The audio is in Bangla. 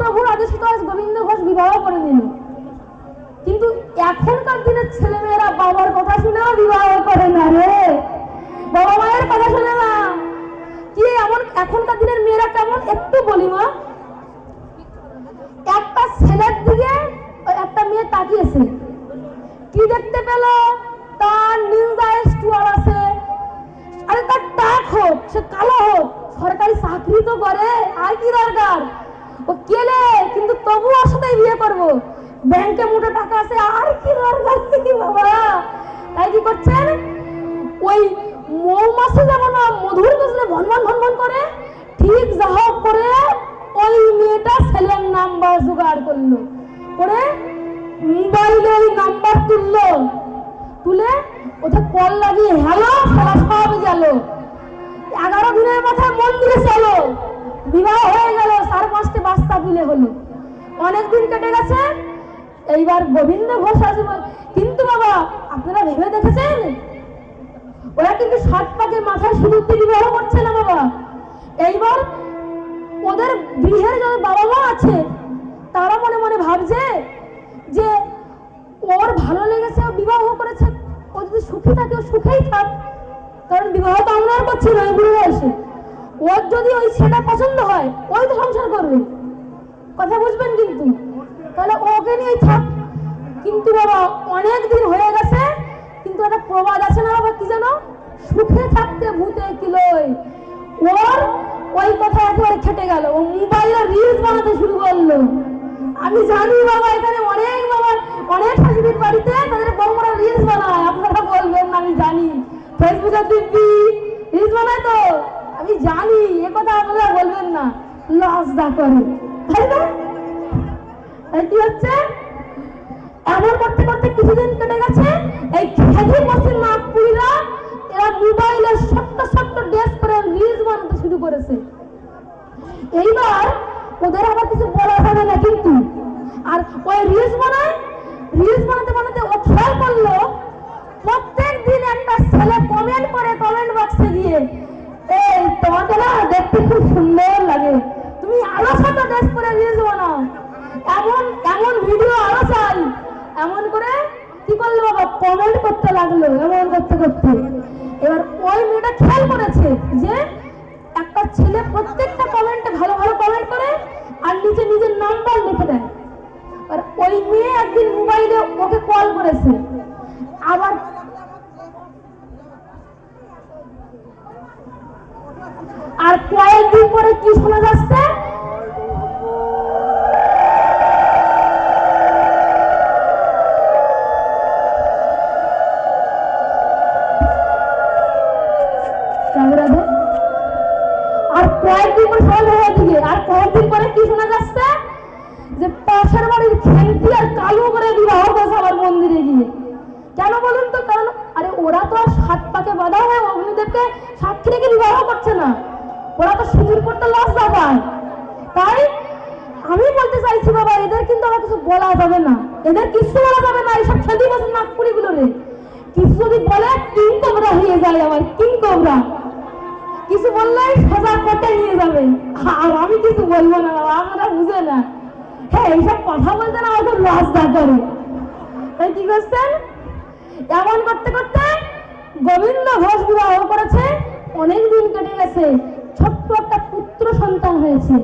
মহাপ্রভুর আদেশিত আজ গোবিন্দ ঘোষ বিবাহ করে নিল কিন্তু এখনকার দিনের ছেলেমেয়েরা বাবার কথা শুনেও বিবাহ করে না রে। বাবা মায়ের কথা শুনে না। কি এমন এখনকার দিনের মেয়েরা কেমন? একটু বলি মা। একটা ছেলের দিকে একটা মেয়ে তাকিয়েছে। কি দেখতে পেল? তার নিন্দা স্টুয়ার আছে। আরে তার টাক হোক, সে কালো হোক, সরকারি চাকরি তো করে। আর কি দরকার? ও কেলে? কিন্তু তবু ওর সাথে বিয়ে করব। ব্যাংকে মোটা টাকা আছে, আর কি দরকার কি বাবা? তাই কি করছেন? ওই মৌমাছি যেমন মধুর গজলে ভনভন ভনভন করে, ঠিক যা হোক করে ওই মেয়েটা ছেলের নাম্বার জোগাড় করল। করে মোবাইলে ওই নাম্বার তুললো। তুলে ওদের কল লাগিয়ে, হ্যালো? বাস্তা দিলে হলো অনেক দিন কেটে গেছে। এইবার গোবিন্দ ঘোষ আসবে। কিন্তু বাবা, আপনারা ভেবে দেখেছেন? ওরা কিন্তু সাত পাকে মাথায় সিঁদুর বিবাহ করছে না বাবা। এইবার ওদের গৃহের যারা বাবা মা আছে, তারা মনে মনে ভাবছে যে ওর ভালো লেগেছে, ও বিবাহ করেছে। ও যদি সুখী থাকে, ও সুখেই থাক। কারণ বিবাহ তো আমরা করছি না বুড়ো বয়সে। ওর যদি ওই ছেলেটা পছন্দ কথা বুঝবেন কিন্তু। তাহলে ওকে নিয়েই থাক। কিন্তু বাবা, অনেক দিন হয়ে গেছে, কিন্তু একটা প্রবাদ আছে না বাবা, কি জানো সুখে থাকতে ভূতে কিলোয়। ওর ওই কথা একেবারে খেটে গেল। ও মোবাইলে রিলস বানাতে শুরু করল। আমি জানি বাবা, এখানে অনেক বাবা, অনেক শাশুড়ির বাড়িতে তাদের বৌমারা রিলস বানায়। আপনারা বলবেন না, আমি জানি। ফেসবুকে দিব্যি রিলস বানায় তো? আমি জানি, এ কথা আপনারা বলবেন না। লজ্জা করে। আর ওই রিলস বানায় রিলস বানাতে বানাতে ও করল, প্রত্যেক দিন একটা ছেলে কমেন্ট করে কমেন্ট বক্সে এই, তোমাকে না দেখতে খুব সুন্দর লাগে তুমি আরও ছোট ড্রেস করে রিলস বানাও এমন এমন ভিডিও আরও চাই এমন করে কি করল বাবা কমেন্ট করতে লাগল এমন করতে করতে। এবার ওই মেয়েটা খেয়াল করেছে যে একটা ছেলে প্রত্যেকটা কমেন্টে ভালো ভালো কমেন্ট করে আর নিচে নিজের নাম্বার লিখে দেয়। আর ওই মেয়ে একদিন মোবাইলে ওকে কল করেছে। আবার আর কয়েকদিন পরে কি শোনা যাচ্ছে? আর কয়েকদিন পরে কি শোনা যাচ্ছে? যে পাশের বাড়ির খেলতি আর কালো করে বিবাহ করছে আবার মন্দিরে গিয়ে। কেন বলুন তো? কারণ, আরে ওরা তো আর সাত পাকে বাধা হয়ে অগ্নিদেবকে সাক্ষী রেখে বিবাহ করছে না। ওরা তো সিঁদুর করতে লজ্জা পায় তাই আমি বলতে চাইছি বাবা, এদের কিন্তু আমার কিছু বলা যাবে না। এদের কিছু বলা যাবে না এইসব খেলতে বসে নাগপুরি গুলো রে কিছু যদি বলে, কিং কোবরা হয়ে যায় আমার কিং কোবরা। কিছু বললে সোজা কোটে নিয়ে যাবে। আর আমি কিছু বলব না, বাবা আমরা বুঝে না। হ্যাঁ এইসব কথা বলতে না আমাদের লজ্জা করে। তাই কি করছেন এমন করতে করতে গোবিন্দ ঘোষ বিবাহ করেছে, অনেক দিন কেটে গেছে। ছোট্ট একটা পুত্র সন্তান হয়েছে।